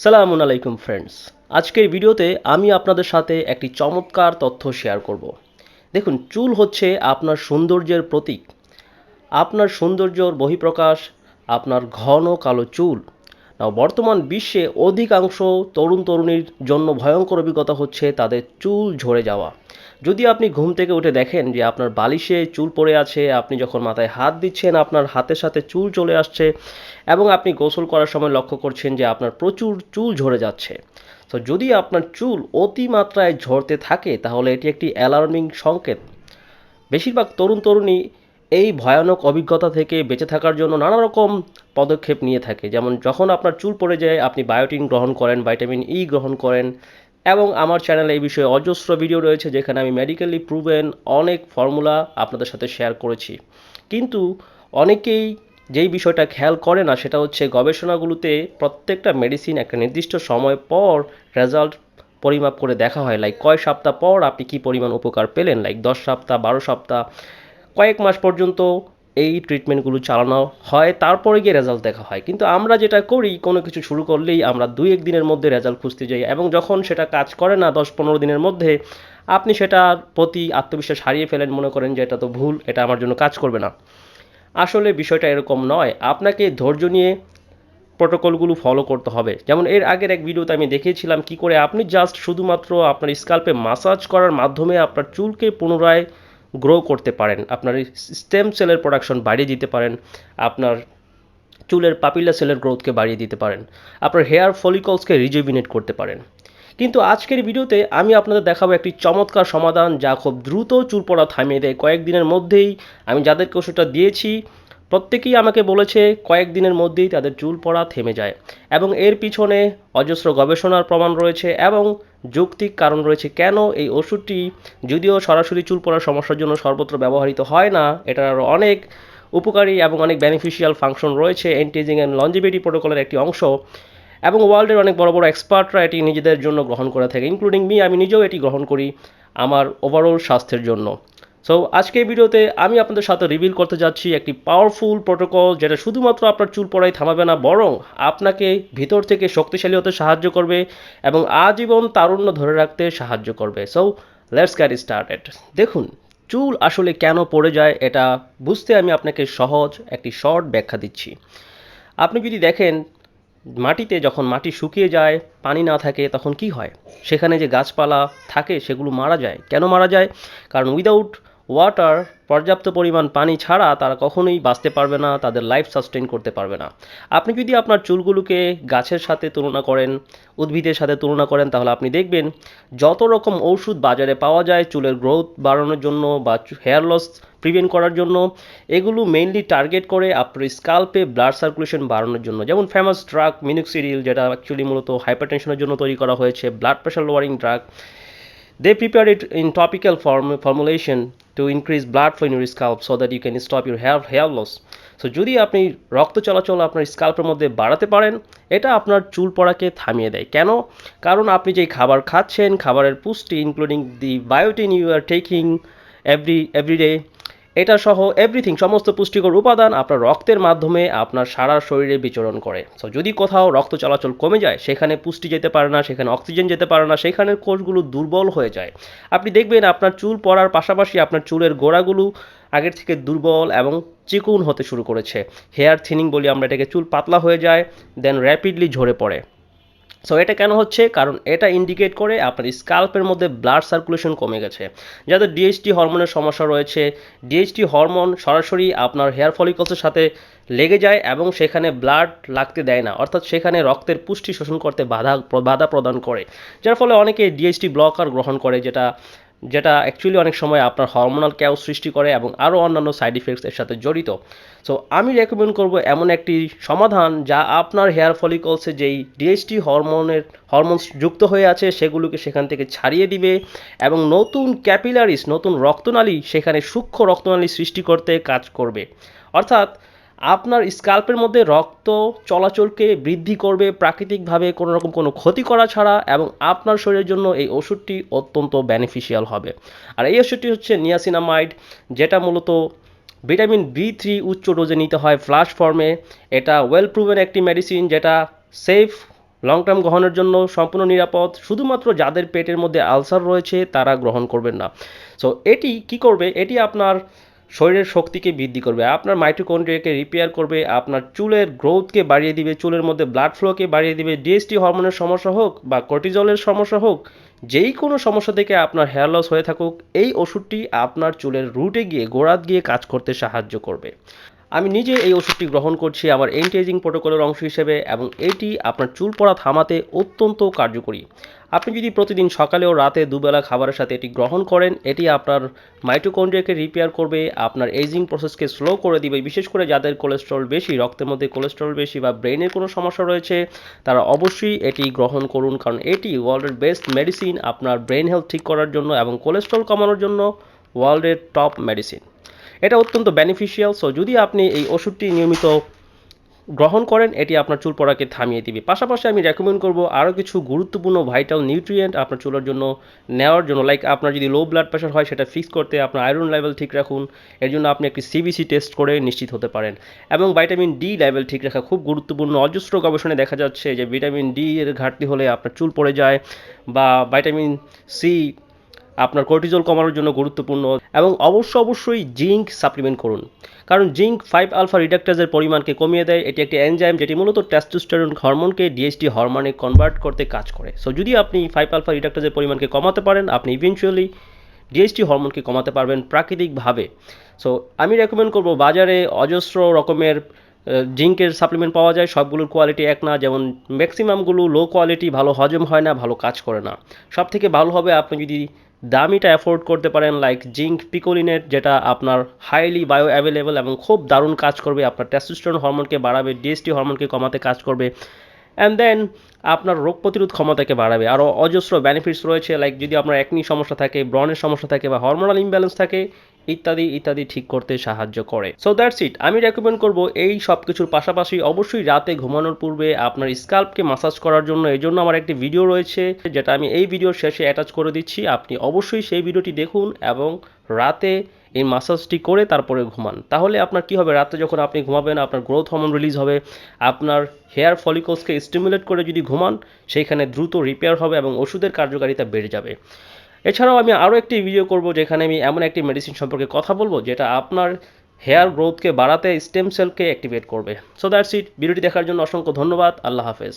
সালামুন আলাইকুম ফ্রেন্ডস। আজকের ভিডিওতে আমি আপনাদের সাথে একটি চমৎকার তথ্য শেয়ার করব। দেখুন, চুল হচ্ছে আপনার সৌন্দর্যের প্রতীক। আপনার সৌন্দর্যর বহিঃপ্রকাশ, আপনার ঘন কালো চুল বর্তমান বিশ্বে অধিকাংশ তরুণ তরুণীর জন্য ভয়ঙ্কর অভিজ্ঞতা হচ্ছে তাদের চুল ঝরে যাওয়া। যদি আপনি ঘুম থেকে উঠে দেখেন যে আপনার বালিশে চুল পড়ে আছে, আপনি যখন মাথায় হাত দিচ্ছেন, আপনার হাতের সাথে চুল চলে আসছে এবং আপনি গোসল করার সময় লক্ষ্য করছেন যে আপনার প্রচুর চুল ঝরে যাচ্ছে। তো যদি আপনার চুল অতিমাত্রায় ঝরতে থাকে, তাহলে এটি একটি অ্যালার্মিং সংকেত। বেশিরভাগ তরুণ তরুণী এই ভয়ানক অভিজ্ঞতা থেকে বেঁচে থাকার জন্য নানা রকম পদক্ষেপ নিয়ে থাকে। যেমন যখন আপনার চুল পড়ে যায়, আপনি বায়োটিন গ্রহণ করেন ভাইটামিন ই গ্রহণ করেন এবং আমার চ্যানেলে এই বিষয়ে অজস্র ভিডিও রয়েছে যেখানে আমি মেডিকেলি প্রুভেন অনেক ফর্মুলা আপনাদের সাথে শেয়ার করেছি। কিন্তু অনেকেই যেই বিষয়টা খেয়াল করে না, সেটা হচ্ছে গবেষণাগুলোতে প্রত্যেকটা মেডিসিন একটা নির্দিষ্ট সময় পর রেজাল্ট পরিমাপ করে দেখা হয়। লাইক কয় সপ্তাহ পর আপনি কি পরিমাণ উপকার পেলেন? লাইক দশ সপ্তাহ, বারো সপ্তাহ কয়েক মাস পর্যন্ত এই ট্রিটমেন্টগুলো চালানো হয়, তারপরে গিয়ে রেজাল্ট দেখা হয়। কিন্তু আমরা যেটা করি, কোনো কিছু শুরু করলেই আমরা দুই এক দিনের মধ্যে রেজাল্ট খুঁজতে যাই এবং যখন সেটা কাজ করে না দশ পনেরো দিনের মধ্যে, আপনি সেটার প্রতি আত্মবিশ্বাস হারিয়ে ফেলেন, মনে করেন যে এটা তো ভুল, এটা আমার জন্য কাজ করবে না। আসলে বিষয়টা এরকম নয়। আপনাকে ধৈর্য নিয়ে প্রোটোকলগুলো ফলো করতে হবে। যেমন এর আগের এক ভিডিওতে আমি দেখিয়েছিলাম কি করে আপনি জাস্ট শুধুমাত্র আপনার স্কাল্পে মাসাজ করার মাধ্যমে আপনার চুলকে পুনরায় গ্রো করতে পারেন, আপনার স্টেম সেলের প্রোডাকশন বাড়িয়ে দিতে পারেন, আপনার চুলের পাপিলা সেলের গ্রোথকে বাড়িয়ে দিতে পারেন, আপনার হেয়ার ফলিকলসকে রিজুভিনেট করতে পারেন। কিন্তু আজকের ভিডিওতে আমি আপনাদের দেখাবো একটি চমৎকার সমাধান যা খুব দ্রুত চুল পড়া থামিয়ে দেয়। কয়েকদিনের মধ্যেই আমি যাদেরকে ওষুধটা দিয়েছি প্রত্যেকেই আমাকে বলেছে কয়েকদিনের মধ্যেই তাদের চুল পড়া থেমে যায় এবং এর পিছনে অজস্র গবেষণার প্রমাণ রয়েছে এবং যৌক্তিক কারণ রয়েছে। কেন এই ওষুধটি যদিও সরাসরি চুল পড়ার সমস্যার জন্য সর্বত্র ব্যবহৃত হয় না, এটার আরও অনেক উপকারী এবং অনেক বেনিফিশিয়াল ফাংশন রয়েছে। এন্টিজিং অ্যান্ড লঞ্জিবিটি প্রোটোকলের একটি অংশ এবং ওয়ার্ল্ডের অনেক বড় বড় এক্সপার্টরা এটি নিজেদের জন্য গ্রহণ করে থাকে ইনক্লুডিং মি আমি নিজেও এটি গ্রহণ করি আমার ওভারঅল স্বাস্থ্যের জন্য। সো আজকে ভিডিওতে আমি আপনাদের সাথে রিভিল করতে যাচ্ছি একটি পাওয়ারফুল প্রোটোকল যেটা শুধুমাত্র আপনার চুল পড়াই থামাবে না, বরং আপনাকে ভিতর থেকে শক্তিশালী হতে সাহায্য করবে এবং আজীবন তারুণ্য ধরে রাখতে সাহায্য করবে। সো লেটস গ্যাট স্টার্টেড দেখুন, চুল আসলে কেন পড়ে যায় এটা বুঝতে আমি আপনাকে সহজ একটি শর্ট ব্যাখ্যা দিচ্ছি। আপনি যদি দেখেন, মাটিতে যখন মাটি শুকিয়ে যায়, পানি না থাকে, তখন কি হয়? সেখানে যে গাছপালা থাকে, সেগুলো মারা যায়। কেন মারা যায়? কারণ উইদাউট ওয়াটার, পর্যাপ্ত পরিমাণ পানি ছাড়া তারা কখনোই বাঁচতে পারবে না, তাদের লাইফ সাস্টেন করতে পারবে না। আপনি যদি আপনার চুলগুলোকে গাছের সাথে তুলনা করেন, উদ্ভিদের সাথে তুলনা করেন, তাহলে আপনি দেখবেন যত রকম ঔষধ বাজারে পাওয়া যায় চুলের গ্রোথ বাড়ানোর জন্য বা হেয়ার লস প্রিভেন্ট করার জন্য, এগুলো মেইনলি টার্গেট করে আপনার স্কাল্পে ব্লাড সার্কুলেশন বাড়ানোর জন্য। যেমন ফেমাস ড্রাগ মিনুক্সিডিল যেটা অ্যাকচুয়ালি মূলত হাইপারটেনশনের জন্য তৈরি করা হয়েছে blood pressure lowering drug They prepare it in topical form, formulation to increase blood flow in your scalp so that you can stop your hair hair loss. So যদি আপনি রক্ত চলাচল আপনার স্কাল্পের মধ্যে বাড়াতে পারেন, এটা আপনার চুল পড়াকে থামিয়ে দেয় কেন কারণ আপনি যেই খাবার খাচ্ছেন, খাবারের পুষ্টি including the biotin you are taking every everyday এটা সহ এভরিথিং সমস্ত পুষ্টিকর উপাদান আপনার রক্তের মাধ্যমে আপনার সারা শরীরে বিচরণ করে। সো যদি কোথাও রক্ত চলাচল কমে যায়, সেখানে পুষ্টি যেতে পারে না, সেখানে অক্সিজেন যেতে পারে না, সেখানের কোষগুলো দুর্বল হয়ে যায়। আপনি দেখবেন আপনার চুল পড়ার পাশাপাশি আপনার চুলের গোড়াগুলো আগের থেকে দুর্বল এবং চিকুন হতে শুরু করেছে। হেয়ার থিনিং বলি আমরা এটাকে, চুল পাতলা হয়ে যায় দেন র্যাপিডলি ঝরে পড়ে। সো এটা কেন হচ্ছে? কারণ এটা ইন্ডিকেট করে আপনার স্কাল্পের মধ্যে ব্লাড সার্কুলেশন কমে গেছে। যাদের ডিএইচটি হরমোনের সমস্যা রয়েছে ডিএইচটি হরমোন সরাসরি আপনার হেয়ার ফলিকলসের সাথে লেগে যায় এবং সেখানে ব্লাড লাগতে দেয় না। অর্থাৎ সেখানে রক্তের পুষ্টি শোষণ করতে বাধা বাধা প্রদান করে। যার ফলে অনেকে ডিএইচটি ব্লকার গ্রহণ করে, যেটা যেটা অ্যাকচুয়ালি অনেক সময় আপনার হরমোনাল ক্যাও সৃষ্টি করে এবং আরও অন্যান্য সাইড ইফেক্টস এর সাথে জড়িত। সো আমি রেকমেন্ড করব এমন একটি সমাধান যা আপনার হেয়ার ফলিকলসে যেই ডিএসটি হরমোনের হরমোনস যুক্ত হয়ে আছে, সেগুলোকে সেখান থেকে ছাড়িয়ে দিবে এবং নতুন ক্যাপিলারিস নতুন রক্তনালী সেখানে সূক্ষ্ম রক্তনালী সৃষ্টি করতে কাজ করবে। অর্থাৎ আপনার স্কাল্পের মধ্যে রক্ত চলাচলকে বৃদ্ধি করবে, প্রাকৃতিকভাবে কোনো রকম কোনো ক্ষতি করা ছাড়া এবং আপনার শরীরের জন্য এই ওষুধটি অত্যন্ত বেনিফিশিয়াল হবে। আর এই ওষুধটি হচ্ছে নিয়াসিনামাইড যেটা মূলত ভিটামিন বি থ্রি উচ্চ ডোজে নিতে হয় ফ্লাশ ফর্মে এটা ওয়েল প্রুভেন একটি মেডিসিন যেটা সেফ লং টার্ম গ্রহণের জন্য সম্পূর্ণ নিরাপদ। শুধুমাত্র যাদের পেটের মধ্যে আলসার রয়েছে, তারা গ্রহণ করবেন না। সো এটি কি করবে? এটি আপনার শরীরের শক্তিকে বৃদ্ধি করবে, আপনার মাইটোকন্ড্রিয়াকে রিপেয়ার করবে, আপনার চুলের গ্রোথকে বাড়িয়ে দিবে, চুলের মধ্যে ব্লাড ফ্লোকে বাড়িয়ে দিবে ডিএসটি হরমোনের সমস্যা হোক বা কর্টিজলের সমস্যা হোক, যেই কোনো সমস্যা থেকে আপনার হেয়ার লস হয়ে থাকুক, এই ওষুধটি আপনার চুলের রুটে গিয়ে, গোড়াত গিয়ে কাজ করতে সাহায্য করবে। আমি নিজে এই ওষুধটি গ্রহণ করছি আমার এন্টিএজিং প্রোটোকলের অংশ হিসেবে এবং এটি আপনার চুল পড়া থামাতে অত্যন্ত কার্যকরী। আপনি যদি প্রতিদিন সকালে ও রাতে দুবেলা খাবারের সাথে এটি গ্রহণ করেন, এটি আপনার মাইটোকন্ড্রিয়াকে রিপেয়ার করবে, আপনার এজিং প্রসেসকে স্লো করে দিবে, বিশেষ করে যাদের কোলেস্ট্রল বেশি, রক্তের মধ্যে কোলেস্ট্রল বেশি বা ব্রেনের কোনো সমস্যা রয়েছে, তারা অবশ্যই এটি গ্রহণ করুন, কারণ এটি ওয়ার্ল্ডের বেস্ট মেডিসিন আপনার ব্রেন হেলথ ঠিক করার জন্য এবং কোলেস্ট্রল কমানোর জন্য ওয়ার্ল্ডের টপ মেডিসিন এটা অত্যন্ত বেনিফিশিয়াল সো যদি আপনি এই ওষুধটি নিয়মিত গ্রহণ করেন, এটি আপনার চুল পড়াকে থামিয়ে দিবে। পাশাপাশি আমি রেকমেন্ড করব আরও কিছু গুরুত্বপূর্ণ ভাইটাল নিউট্রিয়েন্ট আপনার চুলের জন্য নেওয়ার জন্য। লাইক আপনার যদি লো ব্লাড প্রেশার হয়, সেটা ফিক্স করতে আপনার আয়রন লেভেল ঠিক রাখুন। এর জন্য আপনি একটি সিবিসি টেস্ট করে নিশ্চিত হতে পারেন। এবং ভাইটামিন ডি লেভেল ঠিক রাখা খুব গুরুত্বপূর্ণ। অজস্র গবেষণায় দেখা যাচ্ছে যে ভিটামিন ডি এর ঘাটতি হলে আপনার চুল পড়ে যায় বা ভাইটামিন সি আপনার কর্টিজল কমানোর জন্য গুরুত্বপূর্ণ এবং অবশ্য অবশ্যই জিঙ্ক সাপ্লিমেন্ট করুন। কারণ জিঙ্ক ফাইভ আলফা রিডাক্টাজের পরিমাণকে কমিয়ে দেয়, এটি একটি এনজাইম যেটি মূলত টেস্টোস্টেরন হরমোনকে ডিএসটি হরমোনে কনভার্ট করতে কাজ করে। সো যদি আপনি ফাইভ আলফা রিডাক্টাজের পরিমাণকে কমাতে পারেন, আপনি ইভেনচুয়ালি ডিএসটি হরমোনকে কমাতে পারবেন প্রাকৃতিকভাবে। সো আমি রেকমেন্ড করব বাজারে অজস্র রকমের জিঙ্কের সাপ্লিমেন্ট পাওয়া যায়, সবগুলোর কোয়ালিটি এক না। যেমন ম্যাক্সিমামগুলো লো কোয়ালিটি ভালো হজম হয় না, ভালো কাজ করে না। সব থেকে ভালো হবে আপনি যদি দামিটা অ্যাফোর্ড করতে পারেন লাইক জিঙ্ক পিকোলিনেট যেটা আপনার হাইলি বায়ো অ্যাভেলেবল এবং খুব দারুণ কাজ করবে। আপনার টেস্টোস্টেরন হরমোনকে বাড়াবে ডিএসটি হরমোনকে কমাতে কাজ করবে। অ্যান্ড দেন আপনার রোগ প্রতিরোধ ক্ষমতাকে বাড়াবে। আরও অজস্র বেনিফিটস রয়েছে লাইক যদি আপনার একনি সমস্যা থাকে, ব্রণের সমস্যা থাকে বা হরমোনাল ইমব্যালেন্স থাকে ইত্যাদি ইত্যাদি ঠিক করতে সাহায্য করে। সো দ্যাটস ইট আমি রেকমেন্ড করব এই সব কিছুর পাশাপাশি অবশ্যই রাতে ঘুমানোর পূর্বে আপনার স্কাল্পকে মাসাজ করার জন্য এই জন্য আমার একটি ভিডিও রয়েছে, যেটা আমি এই ভিডিওর শেষে অ্যাটাচ করে দিচ্ছি। আপনি অবশ্যই সেই ভিডিওটি দেখুন এবং রাতে এই মাসাজটি করে তারপরে ঘুমান। তাহলে আপনার কি হবে? রাতে যখন আপনি ঘুমাবেন, আপনার গ্রোথ হরমোন রিলিজ হবে, আপনার হেয়ার ফলিকলসকে স্টিমুলেট করে যদি ঘুমান, সেইখানে দ্রুত রিপেয়ার হবে এবং ওষুধের কার্যকারিতা বেড়ে যাবে। এছাড়াও আমি আরও একটি ভিডিও করব যেখানে আমি এমন একটি মেডিসিন সম্পর্কে কথা বলব যেটা আপনার হেয়ার গ্রোথকে বাড়াতে স্টেম সেলকে অ্যাক্টিভেট করবে। সো দ্যাটস ইট ভিডিওটি দেখার জন্য অসংখ্য ধন্যবাদ, আল্লাহ হাফেজ।